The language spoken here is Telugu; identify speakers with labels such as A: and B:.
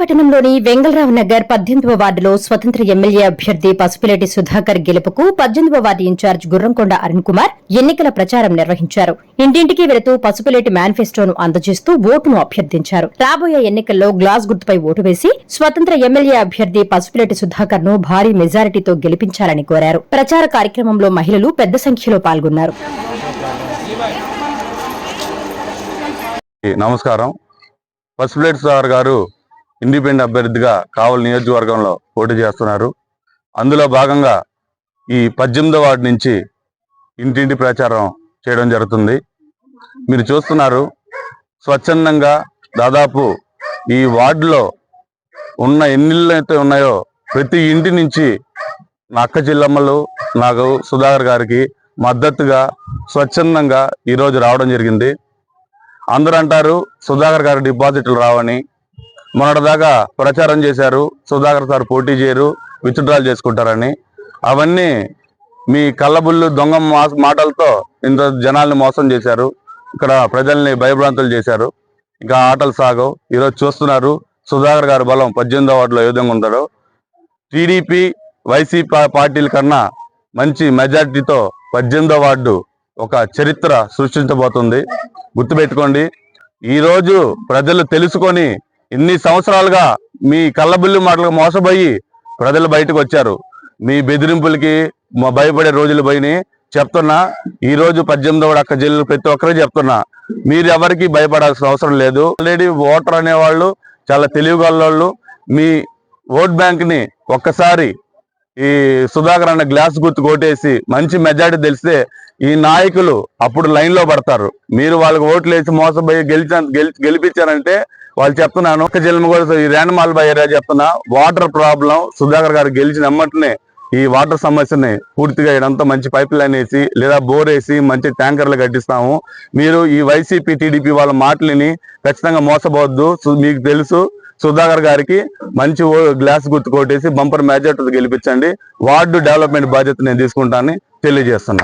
A: పట్టణంలోని వెంగళరావు నగర్ పద్దెనిమిదవ వార్డులో స్వతంత్ర ఎమ్మెల్యే అభ్యర్థి పసుపులేటి సుధాకర్ గెలుపుకు పద్దెనిమిదవ వార్డు ఇన్ఛార్జ్ గుర్రంకొండ అరుణ్ కుమార్ ఎన్నికల ప్రచారం నిర్వహించారు. ఇంటింటికి వెళుతూ పసుపులేటి మేనిఫెస్టోను అందజేస్తూ ఓటును అభ్యర్థించారు. రాబోయే ఎన్నికల్లో గ్లాస్ గుర్తుపై ఓటు వేసి స్వతంత్ర ఎమ్మెల్యే అభ్యర్థి పసుపులేటి సుధాకర్ను భారీ మెజారిటీతో గెలిపించాలని కోరారు. ప్రచార కార్యక్రమంలో మహిళలు పెద్ద సంఖ్యలో పాల్గొన్నారు.
B: నమస్కారం. పసుపులేటి సార్ గారు ఇండిపెండెంట్ అభ్యర్థిగా కావలి నియోజకవర్గంలో పోటీ చేస్తున్నారు. అందులో భాగంగా ఈ పద్దెనిమిదో వార్డు నుంచి ఇంటింటి ప్రచారం చేయడం జరుగుతుంది. మీరు చూస్తున్నారు స్వచ్ఛందంగా దాదాపు ఈ వార్డులో ఉన్న ఎన్నిళ్ళు అయితే ఉన్నాయో ప్రతి ఇంటి నుంచి నా అక్క చెల్లమ్మలు నాకు సుధాకర్ గారికి మద్దతుగా స్వచ్ఛందంగా ఈరోజు రావడం జరిగింది. అందరూ అంటారు సుధాకర్ గారి డిపాజిట్లు రావని. మొన్నటిదాకా ప్రచారం చేశారు సుధాకర్ సార్ పోటీ చేయరు విత్డ్రాల్ చేసుకుంటారని. అవన్నీ మీ కళ్ళబుల్లు దొంగ మాటలతో ఇంత జనాల్ని మోసం చేశారు. ఇక్కడ ప్రజల్ని భయభ్రాంతులు చేశారు. ఇంకా ఆటలు సాగవు. ఈరోజు చూస్తున్నారు సుధాకర్ గారి బలం పద్దెనిమిదో వార్డులో ఏ విధంగా ఉంటాడో టీడీపీ వైసీపీ పార్టీల కన్నా మంచి మెజార్టీతో పద్దెనిమిదో వార్డు ఒక చరిత్ర సృష్టించబోతుంది. గుర్తుపెట్టుకోండి. ఈరోజు ప్రజలు తెలుసుకొని ఇన్ని సంవత్సరాలుగా మీ కళ్ళబిల్లు మాటలకు మోసపోయి ప్రజలు బయటకు వచ్చారు. మీ బెదిరింపులకి భయపడే రోజులు పోయినాయి. చెప్తున్నా ఈ రోజు పద్దెనిమిదవ అక్క జిల్లు ప్రతి ఒక్కరూ చెప్తున్నా మీరు ఎవరికి భయపడాల్సిన అవసరం లేదు. ఆల్రెడీ ఓటర్ అనేవాళ్ళు చాలా తెలివిగలవాళ్ళు. మీ ఓట్ బ్యాంక్ని ఒక్కసారి ఈ సుధాకర్ అన్న గ్లాస్ గుర్తు కొట్టేసి మంచి మెజార్టీ తెలిస్తే ఈ నాయకులు అప్పుడు లైన్లో పడతారు. మీరు వాళ్ళకి ఓట్లు వేసి మోసపోయి గెలిచ గెలి- గెలిపించారంటే వాళ్ళు చెప్తున్నాను ఒక్క జిల్లా కూడా ఈ రేణమాల బై ఏరియా చెప్తున్నా వాటర్ ప్రాబ్లం సుధాకర్ గారు గెలిచిన అమ్మటనే ఈ వాటర్ సమస్యని పూర్తిగా ఇదంతా మంచి పైప్ లైన్ వేసి లేదా బోర్ వేసి మంచి ట్యాంకర్లు కట్టిస్తాము. మీరు ఈ వైసీపీ టీడీపీ వాళ్ళ మాటలని ఖచ్చితంగా మోసపోవద్దు. సు- మీకు తెలుసు సుధాకర్ గారికి మంచి గ్లాస్ గుర్తు కొట్టేసి బంపర్ మెజార్టీ గెలిపించండి. వార్డు డెవలప్మెంట్ బాధ్యత నేను తీసుకుంటానని తెలియజేస్తున్నాను